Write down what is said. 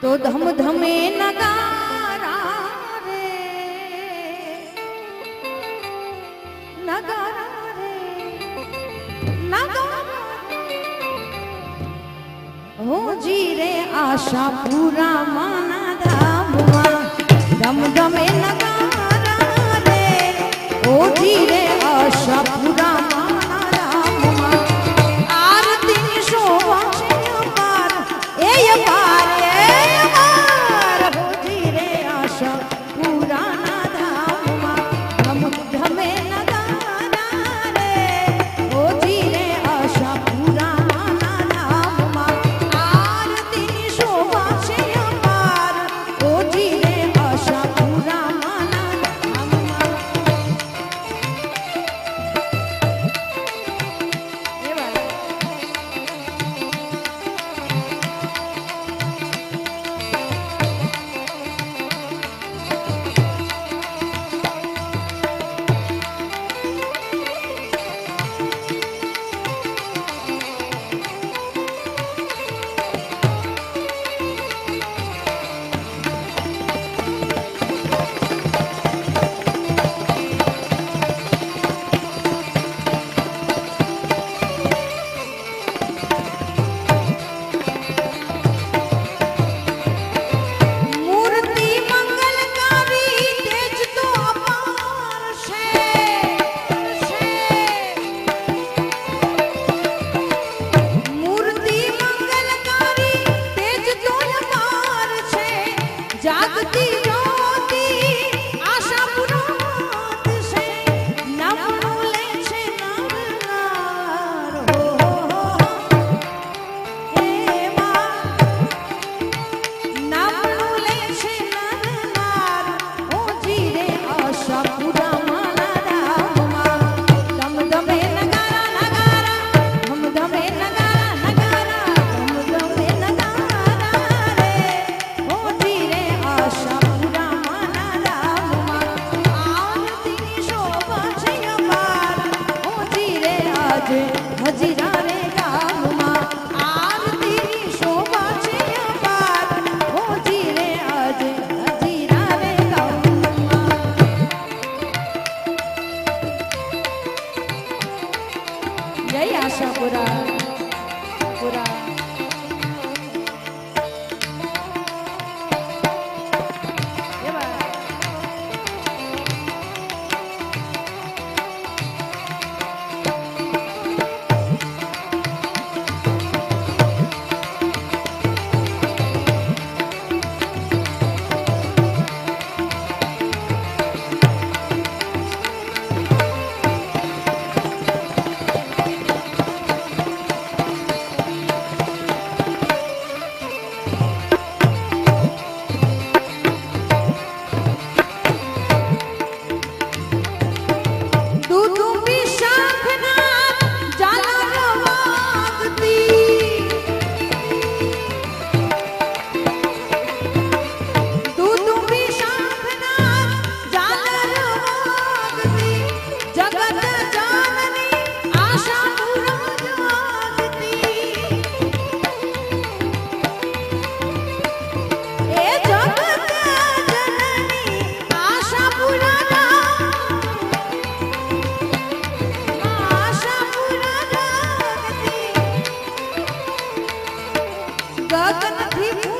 તો ધમ ધમે નગારા રે. નગારા રે. નગારા હો જી રે આશા પૂરા માના ધામમાં. ધમ ધમે નગારા રે. હો જી રે આશા जाग day. ગગનથી